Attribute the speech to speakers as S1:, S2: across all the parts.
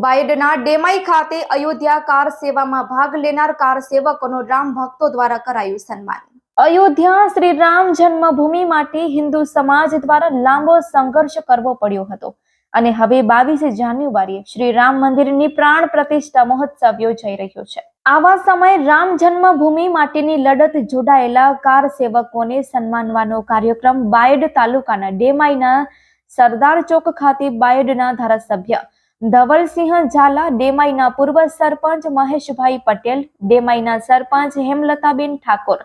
S1: બાયડના ડેમાઈ ખાતે અયોધ્યા કાર સેવામાં ભાગ લેનાર કાર સેવકોનો રામ ભક્તો દ્વારા કરાયું સન્માન. અયોધ્યા શ્રી રામ જન્મભૂમિ માટે હિન્દુ સમાજ દ્વારા લાંબો સંઘર્ષ કરવો પડ્યો હતો અને હવે બાવીસ જાન્યુઆરીએ શ્રી રામ મંદિરની પ્રાણ પ્રતિષ્ઠા મહોત્સવ યોજાઈ રહ્યો છે. આવા સમયે રામ જન્મભૂમિ માટેની લડત જોડાયેલા કાર સેવકોને સન્માનવાનો કાર્યક્રમ બાયડ તાલુકાના ડેમાઈના સરદાર ચોક ખાતે બાયડના ધારાસભ્ય ધવલસિંહ ઝાલા, ડેમાઈના પૂર્વ સરપંચ મહેશભાઈ પટેલ, ડેમાઈના સરપંચ હેમલતાબેન ઠાકોર.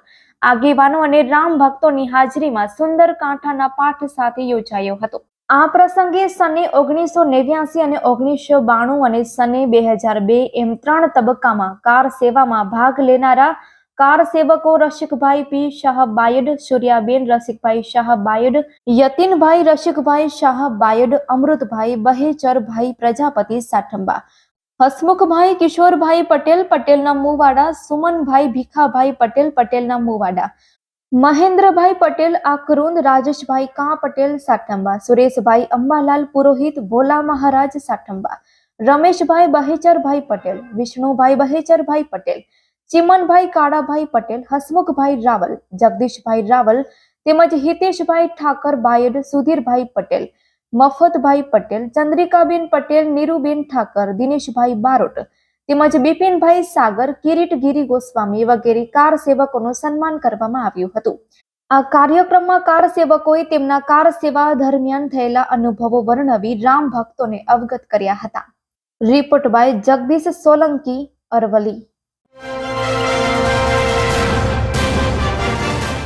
S1: આગેવાનો અને રામ ભક્તોની હાજરીમાં સુંદર કાંઠાના પાઠ સાથે યોજાયો હતો. આ પ્રસંગે સને ઓગણીસો નેવ્યાસી અને ઓગણીસો બાણું અને સને બે હજાર બે એમ ત્રણ તબક્કામાં કાર સેવામાં ભાગ લેનારા કાર સેવકો રસિકભાઈ પી શાહ બાયડ સૂર્યાબેન રસિકભાઈ શાહ બાયડ યતીનભાઈ રસિકભાઈ શાહ બાયડ અમૃતભાઈ બહેચરભાઈ પ્રજાપતિ સાઠંબા હસમુખભાઈ કિશોરભાઈ પટેલ પટેલના મુવાડા સુમનભાઈ ભીખાભાઈ પટેલ પટેલના મુવાડા મહેન્દ્રભાઈ પટેલ આકરુંદ રાજેશભાઈ કા પટેલ સાઠંબા સુરેશભાઈ અંબાલાલ પુરોહિત ભોલા મહારાજ સાઠંબા રમેશભાઈ બહેચરભાઈ પટેલ વિષ્ણુભાઈ બહેચરભાઈ પટેલ ચિમનભાઈ કાળાભાઈ પટેલ, હસમુખભાઈ રાવલ, જગદીશભાઈ રાવલ તેમજ હિતેશભાઈ ઠાકર, બાયડ, સુધીરભાઈ પટેલ, મફતભાઈ પટેલ, ચંદ્રિકાબેન પટેલ, નીરુબેન ઠાકર, દિનેશભાઈ બારોટ તેમજ બિપિનભાઈ સાગર કિરીટગીરી ગોસ્વામી વગેરે કાર સેવકોનું સન્માન કરવામાં આવ્યું હતું. આ કાર્યક્રમમાં કાર સેવકોએ તેમના કાર સેવા દરમિયાન થયેલા અનુભવો વર્ણવી રામ ભક્તોને અવગત કર્યા હતા. Report by Jagdish Solanki Aravalli